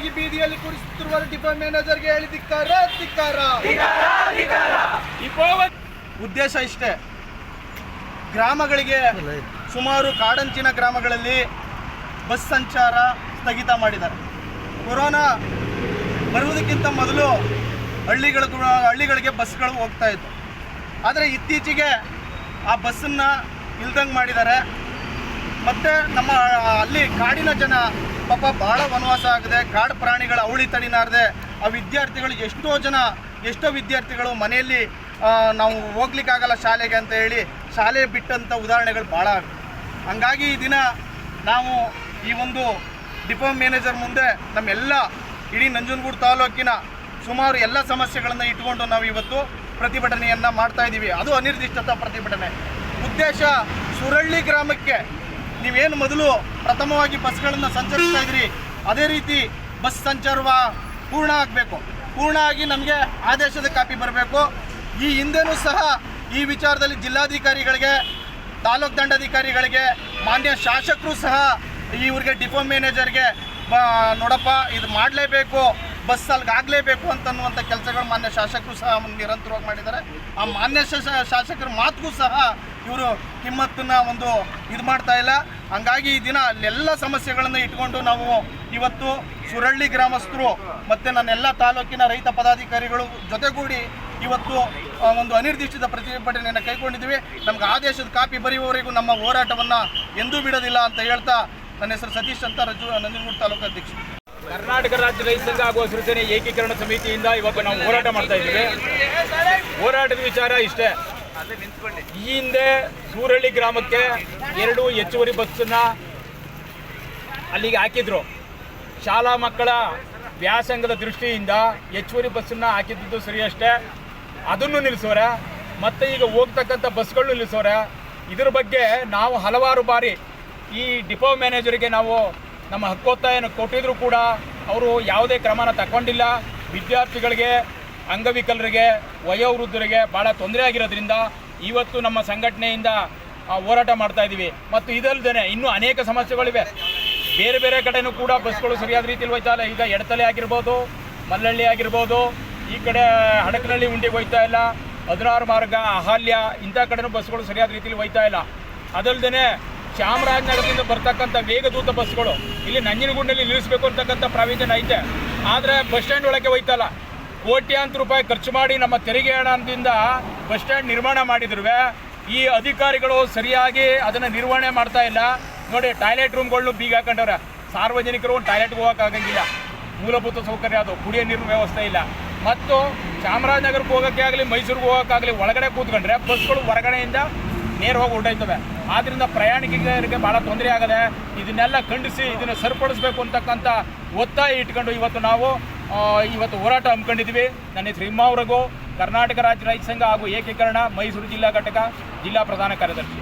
ಕುರ್ಚಿಯಲ್ಲಿ ಕೂರಿಸುತ್ತಿರುವ depot ಮ್ಯಾನೇಜರ್ಗೆ ಹೇಳಿ ಧಿಕ್ಕಾರ ಧಿಕ್ಕಾರ ಉದ್ದೇಶ ಇಷ್ಟೇ. ಗ್ರಾಮಗಳಿಗೆ ಸುಮಾರು ಕಾಡಂಚಿನ ಗ್ರಾಮಗಳಲ್ಲಿ ಬಸ್ ಸಂಚಾರ ಸ್ಥಗಿತ ಮಾಡಿದ್ದಾರೆ. ಕೊರೋನಾ ಬರುವುದಕ್ಕಿಂತ ಮೊದಲು ಹಳ್ಳಿಗಳ ಹಳ್ಳಿಗಳಿಗೆ ಬಸ್ಗಳು ಹೋಗ್ತಾ ಇತ್ತು. ಆದರೆ ಇತ್ತೀಚೆಗೆ ಆ ಬಸ್ಸನ್ನು ಇಲ್ದಂಗೆ ಮಾಡಿದ್ದಾರೆ. ಮತ್ತು ನಮ್ಮ, ಅಲ್ಲಿ ಕಾಡಿನ ಜನ ಪಾಪ ಭಾಳ ವನವಾಸ ಆಗಿದೆ. ಕಾಡು ಪ್ರಾಣಿಗಳ ಅವಳಿ ತಡಿನಾರದೆ ಆ ವಿದ್ಯಾರ್ಥಿಗಳು ಎಷ್ಟೋ ಜನ, ಎಷ್ಟೋ ವಿದ್ಯಾರ್ಥಿಗಳು ಮನೆಯಲ್ಲಿ ನಾವು ಹೋಗ್ಲಿಕ್ಕಾಗಲ್ಲ ಶಾಲೆಗೆ ಅಂತ ಹೇಳಿ ಶಾಲೆ ಬಿಟ್ಟಂಥ ಉದಾಹರಣೆಗಳು ಭಾಳ ಆಗಿದೆ ಹಂಗಾಗಿ ಈ ದಿನ ನಾವು ಈ ಒಂದು ಡಿಪೋ ಮ್ಯಾನೇಜರ್ ಮುಂದೆ ನಮ್ಮೆಲ್ಲ ಇಡೀ ನಂಜನಗೂಡು ತಾಲೂಕಿನ ಸುಮಾರು ಎಲ್ಲ ಸಮಸ್ಯೆಗಳನ್ನು ಇಟ್ಕೊಂಡು ನಾವು ಇವತ್ತು ಪ್ರತಿಭಟನೆಯನ್ನು ಮಾಡ್ತಾ ಇದ್ದೀವಿ ಅದು ಅನಿರ್ದಿಷ್ಟತ ಪ್ರತಿಭಟನೆ. ಉದ್ದೇಶ ಸುರಳ್ಳಿ ಗ್ರಾಮಕ್ಕೆ ನೀವೇನು ಮೊದಲು ಪ್ರಥಮವಾಗಿ ಬಸ್ಗಳನ್ನು ಸಂಚರಿಸ್ತಾ ಇದ್ರಿ ಅದೇ ರೀತಿ ಬಸ್ ಸಂಚಾರವ ಪೂರ್ಣ ಆಗಬೇಕು. ಪೂರ್ಣ ಆಗಿ ನಮಗೆ ಆದೇಶದ ಕಾಪಿ ಬರಬೇಕು. ಈ ಹಿಂದೆನೂ ಸಹ ಈ ವಿಚಾರದಲ್ಲಿ ಜಿಲ್ಲಾಧಿಕಾರಿಗಳಿಗೆ, ತಾಲೂಕು ದಂಡಾಧಿಕಾರಿಗಳಿಗೆ, ಮಾನ್ಯ ಶಾಸಕರು ಸಹ ಇವ್ರಿಗೆ ಡಿಪೋ ಮ್ಯಾನೇಜರ್ಗೆ ಬ, ನೋಡಪ್ಪ, ಇದು ಮಾಡಲೇಬೇಕು, ಬಸ್ ಅಲ್ಲಿಗೆ ಆಗಲೇಬೇಕು ಅಂತನ್ನುವಂಥ ಕೆಲಸಗಳು ಮಾನ್ಯ ಶಾಸಕರು ಸಹ ನಿರಂತರವಾಗಿ ಮಾಡಿದ್ದಾರೆ. ಆ ಮಾನ್ಯ ಶಾಸ- ಶಾಸಕರ ಮಾತಿಗೂ ಸಹ ಇವರು ಕಿಮ್ಮತ್ತನ್ನು ಒಂದು ಇದು ಮಾಡ್ತಾ ಇಲ್ಲ. ಹಂಗಾಗಿ ಈ ದಿನ ಅಲ್ಲೆಲ್ಲ ಸಮಸ್ಯೆಗಳನ್ನು ಇಟ್ಕೊಂಡು ನಾವು ಇವತ್ತು ಸುರಳ್ಳಿ ಗ್ರಾಮಸ್ಥರು ಮತ್ತು ನನ್ನೆಲ್ಲ ತಾಲೂಕಿನ ರೈತ ಪದಾಧಿಕಾರಿಗಳು ಜೊತೆಗೂಡಿ ಇವತ್ತು ಒಂದು ಅನಿರ್ದಿಷ್ಟ ಪ್ರತಿಭಟನೆಯನ್ನು ಕೈಗೊಂಡಿದ್ದೀವಿ. ನಮ್ಗೆ ಆದೇಶದ ಕಾಪಿ ಬರೆಯುವವರೆಗೂ ನಮ್ಮ ಹೋರಾಟವನ್ನು ಎಂದೂ ಬಿಡೋದಿಲ್ಲ ಅಂತ ಹೇಳ್ತಾ ನನ್ನ ಹೆಸರು ಸತೀಶ್ ಅಂತ ರಜು ನಂಜನಗೂಡು ತಾಲೂಕು ಅಧ್ಯಕ್ಷ. ಕರ್ನಾಟಕ ರಾಜ್ಯ ರೈತ ಸಂಘ ಹಾಗೂ ಸೃಜನೆ ಏಕೀಕರಣ ಸಮಿತಿಯಿಂದ ಇವತ್ತು ನಾವು ಹೋರಾಟ ಮಾಡ್ತಾ ಇದ್ದೀವಿ. ಹೋರಾಟದ ವಿಚಾರ ಇಷ್ಟೇ. ಈ ಹಿಂದೆ ಸೂರಳ್ಳಿ ಗ್ರಾಮಕ್ಕೆ ಎರಡು ಹೆಚ್ಚುವರಿ ಬಸ್ಸನ್ನು ಅಲ್ಲಿಗೆ ಹಾಕಿದ್ರು. ಶಾಲಾ ಮಕ್ಕಳ ವ್ಯಾಸಂಗದ ದೃಷ್ಟಿಯಿಂದ ಹೆಚ್ಚುವರಿ ಬಸ್ಸನ್ನು ಹಾಕಿದ್ದು ಸರಿ ಅಷ್ಟೇ. ಅದನ್ನು ನಿಲ್ಲಿಸೋರೆ, ಮತ್ತು ಈಗ ಹೋಗ್ತಕ್ಕಂಥ ಬಸ್ಗಳು ನಿಲ್ಲಿಸೋರೆ. ಇದ್ರ ಬಗ್ಗೆ ನಾವು ಹಲವಾರು ಬಾರಿ ಈ ಡಿಪೋ ಮ್ಯಾನೇಜರಿಗೆ ನಾವು ನಮ್ಮ ಹಕ್ಕೊತ್ತಾಯನ ಕೊಟ್ಟಿದ್ರು ಕೂಡ ಅವರು ಯಾವುದೇ ಕ್ರಮನ ತಗೊಂಡಿಲ್ಲ. ವಿದ್ಯಾರ್ಥಿಗಳಿಗೆ ಅಂಗವಿಕಲರಿಗೆ, ವಯೋವೃದ್ಧರಿಗೆ ಭಾಳ ತೊಂದರೆ ಆಗಿರೋದ್ರಿಂದ ಇವತ್ತು ನಮ್ಮ ಸಂಘಟನೆಯಿಂದ ಹೋರಾಟ ಮಾಡ್ತಾ ಇದ್ದೀವಿ ಮತ್ತು ಇದಲ್ಲದೆ ಇನ್ನೂ ಅನೇಕ ಸಮಸ್ಯೆಗಳಿವೆ. ಬೇರೆ ಬೇರೆ ಕಡೆನೂ ಕೂಡ ಬಸ್ಗಳು ಸರಿಯಾದ ರೀತಿಯಲ್ಲಿ ಹೋಯ್ತಾ ಇಲ್ಲ. ಈಗ ಎಡತಲೆ ಆಗಿರ್ಬೋದು, ಮಲ್ಲಳ್ಳಿ ಆಗಿರ್ಬೋದು, ಈ ಕಡೆ ಹಡಕನಹಳ್ಳಿ ಉಂಡಿಗೆ ಹೋಯ್ತಾ ಇಲ್ಲ. ಹದಿನಾರು ಮಾರ್ಗ, ಅಹಲ್ಯ, ಇಂಥ ಕಡೆನೂ ಬಸ್ಗಳು ಸರಿಯಾದ ರೀತಿಯಲ್ಲಿ ಹೋಯ್ತಾ ಇಲ್ಲ. ಅದಲ್ಲದೆ ಚಾಮರಾಜನಗರದಿಂದ ಬರ್ತಕ್ಕಂಥ ವೇಗದೂತ ಬಸ್ಗಳು ಇಲ್ಲಿ ನಂಜನಗೂಡಿನಲ್ಲಿ ನಿಲ್ಲಿಸಬೇಕು ಅಂತಕ್ಕಂಥ ಪ್ರಾವಿಷನ್ ಐತೆ. ಆದರೆ ಬಸ್ ಸ್ಟ್ಯಾಂಡ್ ಒಳಗೆ ಹೋಯ್ತಲ್ಲ ಕೋಟ್ಯಾಂತರ ರೂಪಾಯಿ ಖರ್ಚು ಮಾಡಿ ನಮ್ಮ ತೆರಿಗೆ ಹಣದಿಂದ ಬಸ್ ಸ್ಟ್ಯಾಂಡ್ ನಿರ್ಮಾಣ ಮಾಡಿದ್ರು ಈ ಅಧಿಕಾರಿಗಳು ಸರಿಯಾಗಿ ಅದನ್ನು ನಿರ್ವಹಣೆ ಮಾಡ್ತಾ ಇಲ್ಲ. ನೋಡಿ, ಟಾಯ್ಲೆಟ್ ರೂಮ್ಗಳನ್ನು ಬೀಗ ಹಾಕೊಂಡವ್ರೆ. ಸಾರ್ವಜನಿಕರು ಟಾಯ್ಲೆಟ್ಗೆ ಹೋಗೋಕ್ಕಾಗಂಗಿಲ್ಲ ಮೂಲಭೂತ ಸೌಕರ್ಯ ಅದು. ಕುಡಿಯೋ ನೀರಿನ ವ್ಯವಸ್ಥೆ ಇಲ್ಲ. ಮತ್ತು ಚಾಮರಾಜನಗರಕ್ಕೆ ಹೋಗೋಕ್ಕೆ ಆಗಲಿ, ಮೈಸೂರಿಗೆ ಹೋಗೋಕ್ಕಾಗಲಿ ಒಳಗಡೆ ಕೂತ್ಕೊಂಡ್ರೆ ಬಸ್ಗಳು ಹೊರಗಡೆಯಿಂದ ನೇರವಾಗಿ ಹೊರಟೋಯ್ತವೆ ಆದ್ದರಿಂದ ಪ್ರಯಾಣಿಕರಿಗೆ ಭಾಳ ತೊಂದರೆ ಆಗದೆ ಇದನ್ನೆಲ್ಲ ಖಂಡಿಸಿ, ಇದನ್ನು ಸರಿಪಡಿಸ್ಬೇಕು ಅಂತಕ್ಕಂಥ ಒತ್ತಾಯ ಇಟ್ಕೊಂಡು ಇವತ್ತು ನಾವು ಇವತ್ತು ಹೋರಾಟ ಹಮ್ಮಿಕೊಂಡಿದ್ವಿ ನನ್ನ ಹೆಸರು ಕರ್ನಾಟಕ ರಾಜ್ಯ ರೈತ ಸಂಘ ಹಾಗೂ ಏಕೀಕರಣ ಮೈಸೂರು ಜಿಲ್ಲಾ ಘಟಕ ಜಿಲ್ಲಾ ಪ್ರಧಾನ ಕಾರ್ಯದರ್ಶಿ.